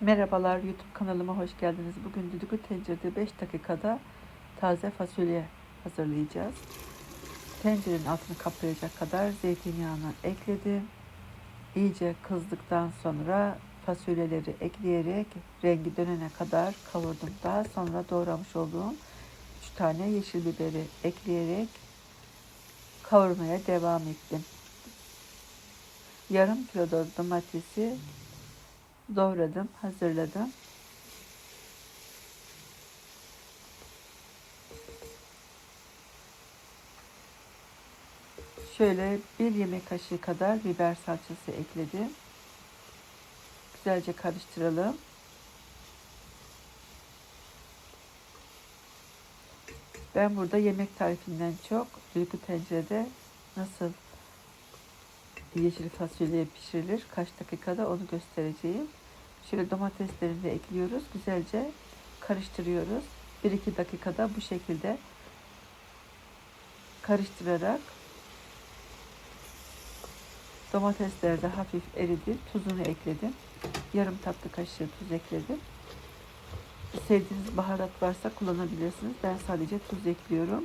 Merhabalar YouTube kanalıma hoş geldiniz. Bugün düdüklü tencerede 5 dakikada taze fasulye hazırlayacağız. Tencerenin altını kaplayacak kadar zeytinyağını ekledim. İyice kızdıktan sonra fasulyeleri ekleyerek rengi dönene kadar kavurdum. Daha sonra doğramış olduğum 3 tane yeşil biberi ekleyerek kavurmaya devam ettim. Yarım kilo domatesi doğradım, hazırladım. Şöyle bir yemek kaşığı kadar biber salçası ekledim. Güzelce karıştıralım. Ben burada yemek tarifinden çok düdüklü tencerede nasıl yeşil fasulye pişirilir. Kaç dakikada onu göstereceğim. Şöyle domateslerini de ekliyoruz. Güzelce karıştırıyoruz. 1-2 dakikada bu şekilde karıştırarak domatesler de hafif eridi. Tuzunu ekledim. Yarım tatlı kaşığı tuz ekledim. Sevdiğiniz baharat varsa kullanabilirsiniz. Ben sadece tuz ekliyorum.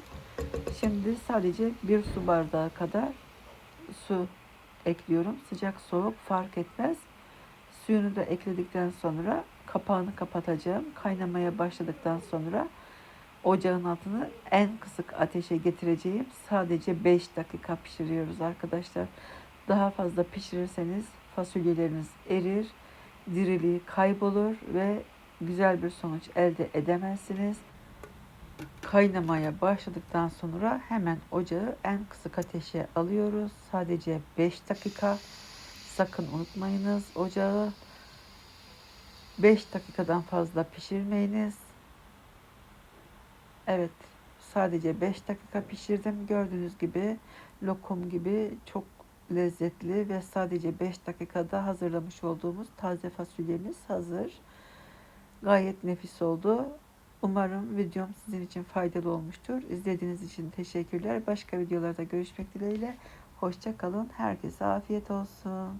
Şimdi sadece bir su bardağı kadar su ekliyorum. Sıcak soğuk fark etmez. Suyunu da ekledikten sonra kapağını kapatacağım. Kaynamaya başladıktan sonra ocağın altını en kısık ateşe getireceğim. Sadece 5 dakika pişiriyoruz arkadaşlar. Daha fazla pişirirseniz fasulyeleriniz erir, diriliği kaybolur ve güzel bir sonuç elde edemezsiniz. Kaynamaya başladıktan sonra hemen ocağı en kısık ateşe alıyoruz. Sadece 5 dakika. Sakın unutmayınız ocağı 5 dakikadan fazla pişirmeyiniz. Evet, sadece 5 dakika pişirdim. Gördüğünüz gibi lokum gibi çok lezzetli ve sadece 5 dakikada hazırlamış olduğumuz taze fasulyemiz hazır. Gayet nefis oldu. Umarım videom sizin için faydalı olmuştur. İzlediğiniz için teşekkürler. Başka videolarda görüşmek dileğiyle. Hoşça kalın. Herkese afiyet olsun.